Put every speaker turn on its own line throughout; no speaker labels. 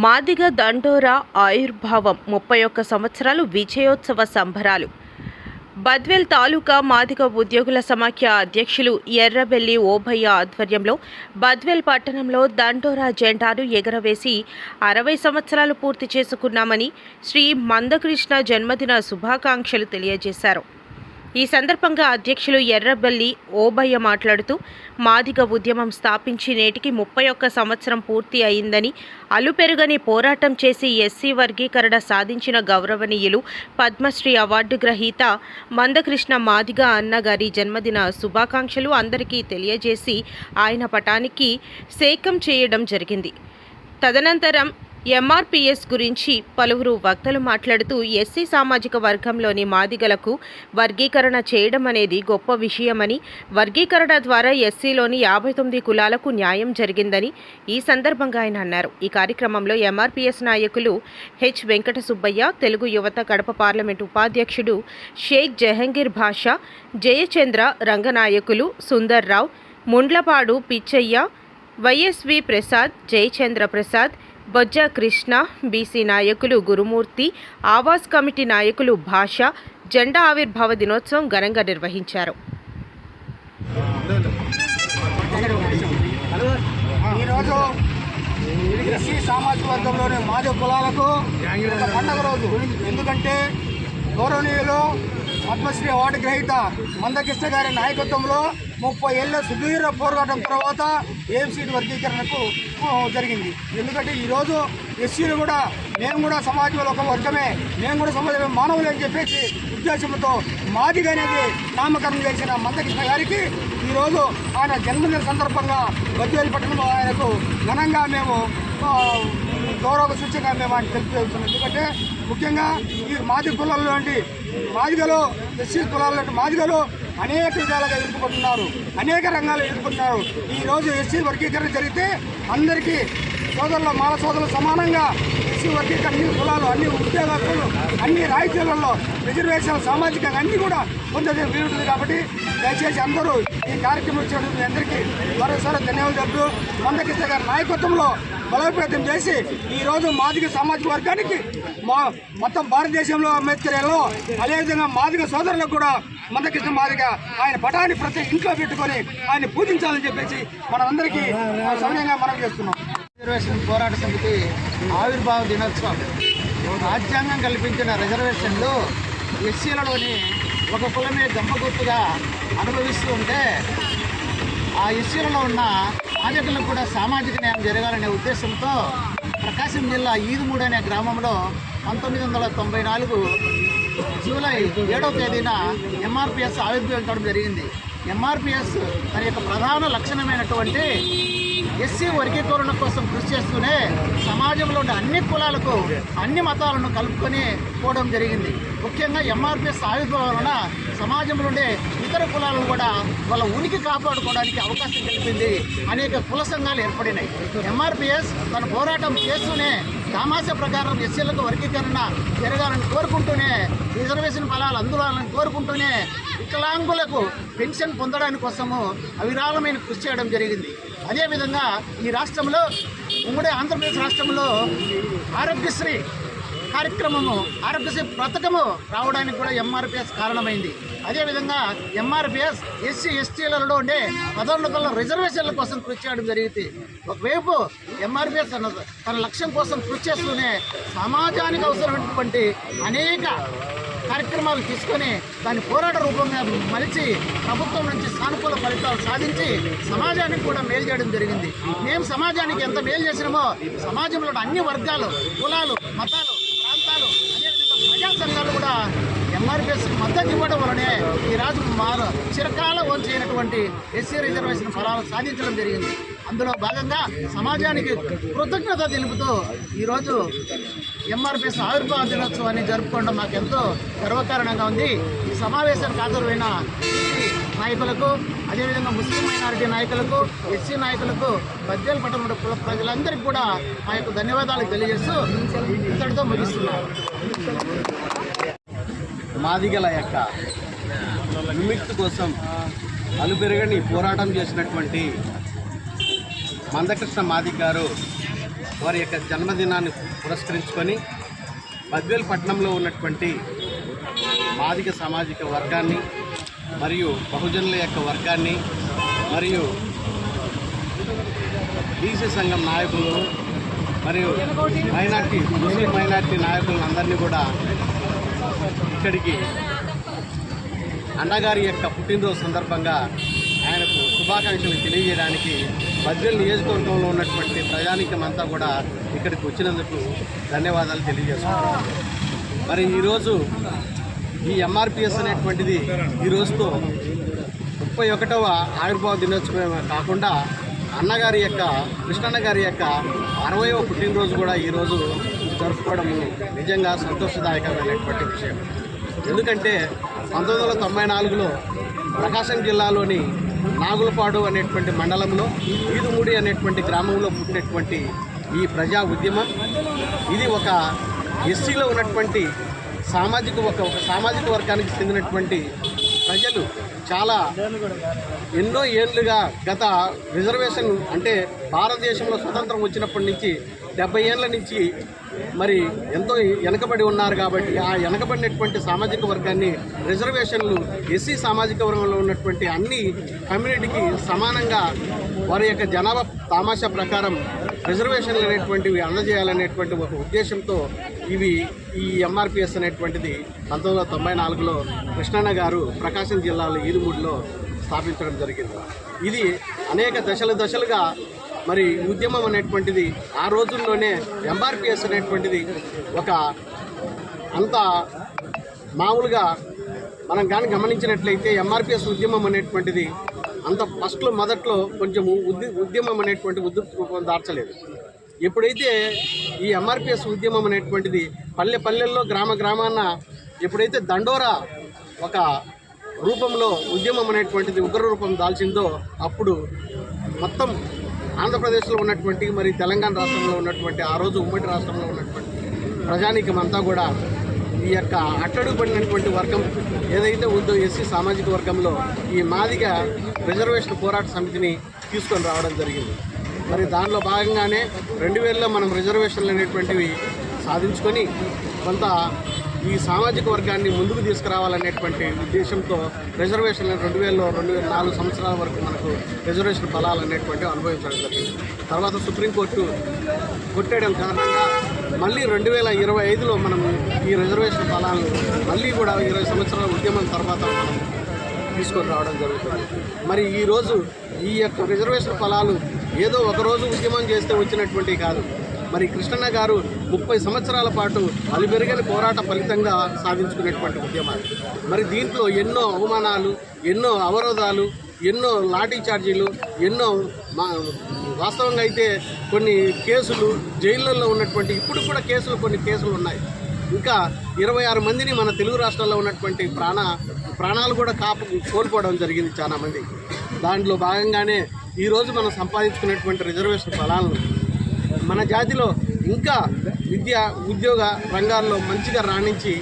మాదిగ దండోరా ఆయుర్భావం ముప్పై ఒక్క సంవత్సరాలు విజయోత్సవ సంబరాలు. బద్వేల్ తాలూకా మాదిగ ఉద్యోగుల సమాఖ్య అధ్యక్షులు ఎర్రబెల్లి ఓభయ్య ఆధ్వర్యంలో బద్వేల్ పట్టణంలో దండోరా జెండాను ఎగరవేసి అరవై సంవత్సరాలు పూర్తి చేసుకున్నామని శ్రీ మందకృష్ణ జన్మదిన శుభాకాంక్షలు తెలియజేశారు. ఈ సందర్భంగా అధ్యక్షులు ఎర్రబల్లి ఓబయ్య మాట్లాడుతూ మాదిగ ఉద్యమం స్థాపించి నేటికి ముప్పై ఒక్క సంవత్సరం పూర్తి అయిందని అలుపెరుగని పోరాటం చేసి ఎస్సీ వర్గీకరణ సాధించిన గౌరవనీయులు పద్మశ్రీ అవార్డు గ్రహీత మందకృష్ణ మాదిగ అన్నగారి జన్మదిన శుభాకాంక్షలు అందరికీ తెలియజేసి ఆయన పటానికి సేకం చేయడం జరిగింది. తదనంతరం ఎంఆర్పిఎస్ గురించి పలువురు వక్తలు మాట్లాడుతూ ఎస్సీ సామాజిక వర్గంలోని మాదిగలకు వర్గీకరణ చేయడం అనేది గొప్ప విషయమని వర్గీకరణ ద్వారా ఎస్సీలోని యాభై తొమ్మిది కులాలకు న్యాయం జరిగిందని ఈ సందర్భంగా ఆయన అన్నారు. ఈ కార్యక్రమంలో ఎంఆర్పిఎస్ నాయకులు హెచ్ వెంకట సుబ్బయ్య తెలుగు యువత కడప పార్లమెంటు ఉపాధ్యక్షుడు షేక్ జహంగీర్ భాషా జయచంద్ర రంగనాయకులు సుందర్రావు ముండ్లపాడు పిచ్చయ్య వైఎస్వి ప్రసాద్ జయచంద్ర ప్రసాద్ బొజ్జ కృష్ణ బీసీ నాయకులు గురుమూర్తి ఆవాస్ కమిటీ నాయకులు భాష జెండా ఆవిర్భావ దినోత్సవం ఘనంగా నిర్వహించారు.
ఈరోజు ఎస్సీ సామాజిక వర్గంలోని మాదిగ కులాలకు పండగ రోజు. ఎందుకంటే గౌరవనీయులు పద్మశ్రీ అవార్డు గ్రహీత మందకృష్ణ గారి నాయకత్వంలో ముప్పై ఏళ్ళ సుదీర్ఘ పోరాటం తర్వాత ఏఎంసీ వర్గీకరణకు జరిగింది. ఎందుకంటే ఈరోజు ఎస్సీలు కూడా మేము కూడా సమాజంలో ఒక వర్గమే మేము కూడా సమాజమే మానవులు అని చెప్పేసి ఉద్దేశంతో మాదిగ అనేది నామకరణం చేసిన మందకృష్ణ గారికి ఈరోజు ఆయన జన్మదిన సందర్భంగా బద్వేలు పట్టణంలో ఆయనకు ఘనంగా మేము గౌరవ సూచనగా మేము ఆయన తెలియజేస్తున్నాం ఎందుకంటే ముఖ్యంగా ఈ మాది కులాల్లో మాదిగలో ఎస్సీ కులాల్లో మాదిగలో అనేక విధాలుగా ఎదుర్కొంటున్నారు. అనేక రంగాలు ఎదుర్కొంటున్నారు. ఈరోజు ఎస్సీ వర్గీకరణ జరిగితే అందరికీ సోదరులు మాల సోదరులు సమానంగా ఎస్సీ వర్గీకరణ అన్ని కులాలు అన్ని ఉద్యోగస్తులు అన్ని రాయితీలలో రిజర్వేషన్ సామాజికంగా అన్నీ కూడా పొందే వీలుంటుంది కాబట్టి దయచేసి అందరూ ఈ కార్యక్రమం ఇచ్చినందుకు అందరికీ మరోసారి ధన్యవాదాలు చెప్తూ మందకృష్ణ గారి నాయకత్వంలో బలోపేతం చేసి ఈ రోజు సామాజిక వర్గానికి మా మొత్తం భారతదేశంలో అంబేద్కర్లో అదేవిధంగా మాదిగ సోదరులకు కూడా మందకృష్ణ మాదిగ ఆయన పటాన్ని ప్రతి ఇంట్లో పెట్టుకొని ఆయన పూజించాలని చెప్పేసి మనందరికీ సమయంగా మనం చేస్తున్నాం. రిజర్వేషన్ పోరాట సమితి ఆవిర్భావ దినోత్సవం. రాజ్యాంగం కల్పించిన రిజర్వేషన్లు ఎస్సీలలోని ఒక కులమే దెబ్బగుర్తుగా అనుభవిస్తూ ఉంటే ఆ ఎస్సీలలో ఉన్న బాధ్యతలకు కూడా సామాజిక న్యాయం జరగాలనే ఉద్దేశంతో ప్రకాశం జిల్లా ఈదుమూడు అనే గ్రామంలో పంతొమ్మిది వందల తొంభై నాలుగు జూలై ఏడవ తేదీన ఎంఆర్పిఎస్ ఆవిర్భవించడం జరిగింది. ఎంఆర్పిఎస్ తన యొక్క ప్రధాన లక్షణమైనటువంటి ఎస్సీ వర్గీకరణ కోసం కృషి చేస్తూనే సమాజంలో ఉండే అన్ని కులాలకు అన్ని మతాలను కలుపుకొని పోవడం జరిగింది. ముఖ్యంగా ఎంఆర్పిఎస్ ఆవిర్భావం వలన సమాజంలో ఉండే ఇతర కులాలను కూడా వాళ్ళ ఉనికి కాపాడుకోవడానికి అవకాశం కలిపింది. అనేక కుల సంఘాలు ఏర్పడినాయి. ఎంఆర్పిఎస్ తన పోరాటం చేస్తూనే దామాస ప్రకారం ఎస్సీలకు వర్గీకరణ జరగాలని కోరుకుంటూనే రిజర్వేషన్ ఫలాలు అందులాలని కోరుకుంటూనే వికలాంగులకు పెన్షన్ పొందడానికి కోసము అవిరాళమైన కృషి చేయడం జరిగింది. అదేవిధంగా ఈ రాష్ట్రంలో ఉమ్మడి ఆంధ్రప్రదేశ్ రాష్ట్రంలో ఆరోగ్యశ్రీ కార్యక్రమము ఆరోగ్యశ్రీ పథకము రావడానికి కూడా ఎంఆర్పిఎస్ కారణమైంది. అదేవిధంగా ఎంఆర్పిఎస్ ఎస్సీ ఎస్టీలలో ఉండే పదోన్నతుల రిజర్వేషన్ల కోసం కృషి చేయడం జరిగింది. ఒకవైపు ఎంఆర్పిఎస్ తన తన లక్ష్యం కోసం కృషి చేస్తూనే సమాజానికి అవసరమైనటువంటి అనేక కార్యక్రమాలు తీసుకొని దాన్ని పోరాట రూపంగా మలిచి ప్రభుత్వం నుంచి సానుకూల ఫలితాలు సాధించి సమాజానికి కూడా మేలు చేయడం జరిగింది. మేము సమాజానికి ఎంత మేలు చేసినామో సమాజంలో అన్ని వర్గాలు కులాలు మతాలు అదేవిధంగా సంఘాలు కూడా ఎంఆర్పిఎస్ మద్దతు ఇవ్వడం వలనే ఈ రాజు మారు చిరకాల వంచైనటువంటి ఎస్సీ రిజర్వేషన్ ఫలాలు సాధించడం జరిగింది. అందులో భాగంగా సమాజానికి కృతజ్ఞత తెలుపుతూ ఈరోజు ఎంఆర్పిఎస్ ఆవిర్భావ దినోత్సవాన్ని జరుపుకోవడం మాకు ఎంతో గర్వకారణంగా ఉంది. ఈ సమావేశానికి హాజరైన నాయకులకు అదేవిధంగా ముస్లిం మైనారిటీ నాయకులకు ఎస్సీ నాయకులకు బద్దేల పట్టణ ప్రజలందరికీ కూడా మా యొక్క ధన్యవాదాలు తెలియజేస్తూ ఇంతటితో ముగిస్తున్నాను.
మాదిగల యొక్క విముక్తి కోసం అలుపెరగని పోరాటం చేసినటువంటి మందకృష్ణ మాదిక్ గారు వారి యొక్క జన్మదినాన్ని పురస్కరించుకొని బద్వేల్ పట్టణంలో ఉన్నటువంటి మాదిక సామాజిక వర్గాన్ని మరియు బహుజనుల యొక్క వర్గాన్ని మరియు బీసీ సంఘం నాయకులు మరియు మైనార్టీ ముస్లిం మైనార్టీ నాయకులందరినీ కూడా ఇక్కడికి అన్నగారి యొక్క పుట్టినరోజు సందర్భంగా ఆయనకు శుభాకాంక్షలు తెలియజేయడానికి బద్వేల్ నియోజకవర్గంలో ఉన్నటువంటి ప్రజానికమంతా కూడా ఇక్కడికి వచ్చినందుకు ధన్యవాదాలు తెలియజేస్తున్నాను మరి ఈరోజు ఈ ఎంఆర్పిఎస్ అనేటువంటిది ఈ రోజుతో ముప్పై ఒకటవ ఆవిర్భావ దినోత్సవమే కాకుండా అన్నగారి యొక్క కృష్ణన్న గారి యొక్క అరవయవ పుట్టినరోజు కూడా ఈరోజు జరుపుకోవడం నిజంగా సంతోషదాయకమైనటువంటి విషయం. ఎందుకంటే పంతొమ్మిది వందల తొంభై నాలుగులో ప్రకాశం జిల్లాలోని నాగులపాడు అనేటువంటి మండలంలో ఈదుముడి అనేటువంటి గ్రామంలో పుట్టినటువంటి ఈ ప్రజా ఉద్యమం ఇది ఒక ఎస్సీలో ఉన్నటువంటి సామాజిక ఒక ఒక సామాజిక వర్గానికి చెందినటువంటి ప్రజలు చాలా ఎన్నో ఏళ్ళుగా గత రిజర్వేషన్ అంటే భారతదేశంలో స్వతంత్రం వచ్చినప్పటి నుంచి డెబ్బై ఏళ్ళ నుంచి మరి ఎంతో వెనకబడి ఉన్నారు కాబట్టి ఆ వెనకబడినటువంటి సామాజిక వర్గాన్ని రిజర్వేషన్లు ఎస్సీ సామాజిక వర్గంలో ఉన్నటువంటి అన్ని కమ్యూనిటీకి సమానంగా వారి యొక్క జనాభా తామాషా ప్రకారం రిజర్వేషన్లు అనేటువంటివి అందజేయాలనేటువంటి ఒక ఉద్దేశంతో ఇవి ఈ ఎంఆర్పిఎస్ అనేటువంటిది పంతొమ్మిది వందల తొంభై నాలుగులో కృష్ణన్న గారు ప్రకాశం జిల్లాలో ఈదుమూడిలో స్థాపించడం జరిగింది. ఇది అనేక దశల దశలుగా మరి ఉద్యమం అనేటువంటిది ఆ రోజుల్లోనే ఎంఆర్పిఎస్ అనేటువంటిది ఒక అంత మామూలుగా మనం కానీ గమనించినట్లయితే ఎంఆర్పిఎస్ ఉద్యమం అనేటువంటిది అంత ఫస్ట్లో మొదట్లో కొంచెం ఉద్య ఉద్యమం అనేటువంటి ఉద్యుక్త రూపం దార్చలేదు ఎప్పుడైతే ఈ ఎంఆర్పిఎస్ ఉద్యమం అనేటువంటిది పల్లె పల్లెల్లో గ్రామ గ్రామాన ఎప్పుడైతే దండోరా ఒక రూపంలో ఉద్యమం అనేటువంటిది ఉగ్ర రూపం దాల్చిందో అప్పుడు మొత్తం ఆంధ్రప్రదేశ్లో ఉన్నటువంటి మరి తెలంగాణ రాష్ట్రంలో ఉన్నటువంటి ఆ రోజు ఉమ్మడి రాష్ట్రంలో ఉన్నటువంటి ప్రజానీకం అంతా కూడా ఈ యొక్క అట్టడుగు పడినటువంటి వర్గం ఏదైతే ఉందో ఎస్సీ సామాజిక వర్గంలో ఈ మాదిగ రిజర్వేషన్ పోరాట సమితిని తీసుకొని రావడం జరిగింది. మరి దానిలో భాగంగానే రెండు వేలలో మనం రిజర్వేషన్లు అనేటువంటివి సాధించుకొని కొంత ఈ సామాజిక వర్గాన్ని ముందుకు తీసుకురావాలనేటువంటి ఉద్దేశంతో రిజర్వేషన్లు రెండు వేలలో రెండు వేల నాలుగు సంవత్సరాల వరకు మనకు రిజర్వేషన్ ఫలాలు అనేటువంటివి అనుభవించడం జరిగింది. తర్వాత సుప్రీంకోర్టు కొట్టేయడం కారణంగా మళ్ళీ రెండు వేల ఇరవై ఐదులో మనం ఈ రిజర్వేషన్ ఫలాలను మళ్ళీ కూడా ఇరవై సంవత్సరాల ఉద్యమం తర్వాత తీసుకొని రావడం జరుగుతుంది. మరి ఈరోజు ఈ యొక్క రిజర్వేషన్ ఫలాలు ఏదో ఒకరోజు ఉద్యమం చేస్తే వచ్చినటువంటి కాదు. మరి కృష్ణన్న గారు ముప్పై సంవత్సరాల పాటు అలుపెరుగని పోరాట ఫలితంగా సాధించుకునేటువంటి ఉద్యమాలు. మరి దీంట్లో ఎన్నో అవమానాలు ఎన్నో అవరోధాలు ఎన్నో లాఠీ చార్జీలు ఎన్నో మా వాస్తవంగా అయితే కొన్ని కేసులు జైళ్ళల్లో ఉన్నటువంటి ఇప్పుడు కూడా కేసులు కొన్ని కేసులు ఉన్నాయి. ఇంకా ఇరవై ఆరు మందిని మన తెలుగు రాష్ట్రాల్లో ఉన్నటువంటి ప్రాణ ప్రాణాలు కూడా కాపు కోల్పోవడం జరిగింది చాలామంది దాంట్లో భాగంగానే ఈరోజు మనం సంపాదించుకున్నటువంటి రిజర్వేషన్ ఫలాలను మన జాతిలో ఇంకా విద్య ఉద్యోగ రంగాల్లో మంచిగా రాణించి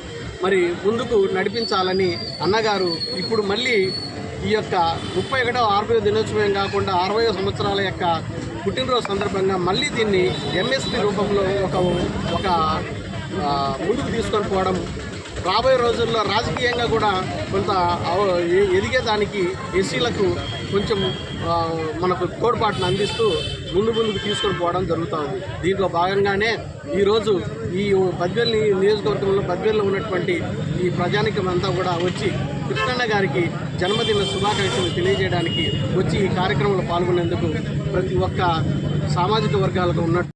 మరి ముందుకు నడిపించాలని అన్నగారు ఇప్పుడు మళ్ళీ ఈ యొక్క ముప్పై ఒకటో ఆర్బీఓ దినోత్సవం కాకుండా అరవై సంవత్సరాల యొక్క పుట్టినరోజు సందర్భంగా మళ్ళీ దీన్ని ఎంఎస్పి రూపంలో ఒక ఒక ముందుకు తీసుకొని పోవడం రాబోయే రోజుల్లో రాజకీయంగా కూడా కొంత ఎదిగేదానికి ఎస్సీలకు కొంచెం మనకు తోడ్పాటును అందిస్తూ ముందు ముందుకు తీసుకొని పోవడం జరుగుతుంది దీంట్లో భాగంగానే ఈరోజు ఈ బద్వేల్ నియోజకవర్గంలో బద్వేల్లో ఉన్నటువంటి ఈ ప్రజానికం అంతా కూడా వచ్చి కృష్ణన్న గారికి జన్మదిన శుభాకాంక్షలు తెలియజేయడానికి వచ్చి ఈ కార్యక్రమంలో పాల్గొనేందుకు ప్రతి ఒక్క సామాజిక వర్గాలకు ఉన్నట్టు